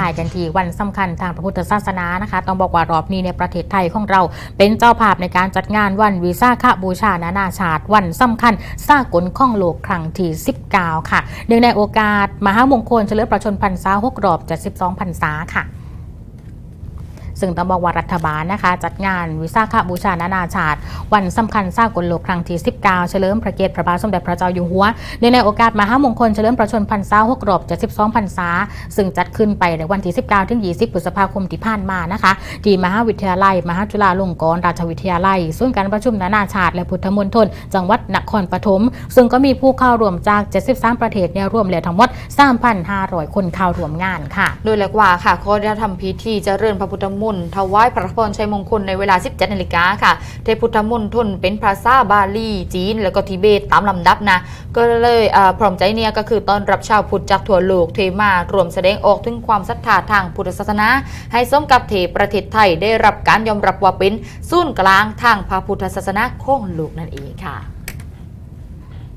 ถ่ายกันทีวันสำคัญทางพระพุทธศาสนานะคะ ต้องบอกว่ารอบนี้ในประเทศไทยของเราเป็นเจ้าภาพในการจัดงานวันวีซ่าคบูชานานาชาติวันสำคัญสากลข้องโลกครั้งที่19 ค่ะเนื่องในโอกาส มหามงคลเฉลิมประชนพรรษาหกรอบ72พรรษาค่ะ ซึ่งต้องบอกว่ารัฐบาลนะคะ จัดงานวิสาขบูชานานาชาติ วันสำคัญสากลโลกครั้งที่ 19 เฉลิมพระเกียรติพระบาทสมเด็จพระเจ้าอยู่หัวเนื่องในโอกาสมหามงคลเฉลิมประชนพรรษา6รอบ72พรรษา ซึ่งจัดขึ้นไปในวันที่ 19 ถึง 20 พฤษภาคมที่ผ่านมานะคะที่มหาวิทยาลัย มหาจุฬาลงกรณราชวิทยาลัยศูนย์การประชุมนานาชาติ และพุทธมณฑลจังหวัดนครปฐมซึ่งก็มีผู้เข้าร่วมจาก 73 ประเทศเนี่ยรวมแล้วทั้งหมด 3,500 คนเข้าร่วมงานค่ะ โดยเรียกว่าค่ะเขาได้ทำพิธีเจริญพระพุทธมนต์ถวายพระพรชัยมงคลในเวลา 17นาฬิกาค่ะเทพุทธมนต์ทนเป็นภาษาบาลีจีน แล้วก็ทิเบตตามลำดับนะ ก็เลยอ่าพร้อมใจเนี่ยก็คือตอนรับชาวพุทธจากทั่วโลกเทมารวมแสดงออกถึงความศรัทธาทางพุทธศาสนา ให้สมกับเทประเทศไทยได้รับการยอมรับว่าเป็นศูนย์กลางทางพระพุทธศาสนาของโลกนั่นเองค่ะ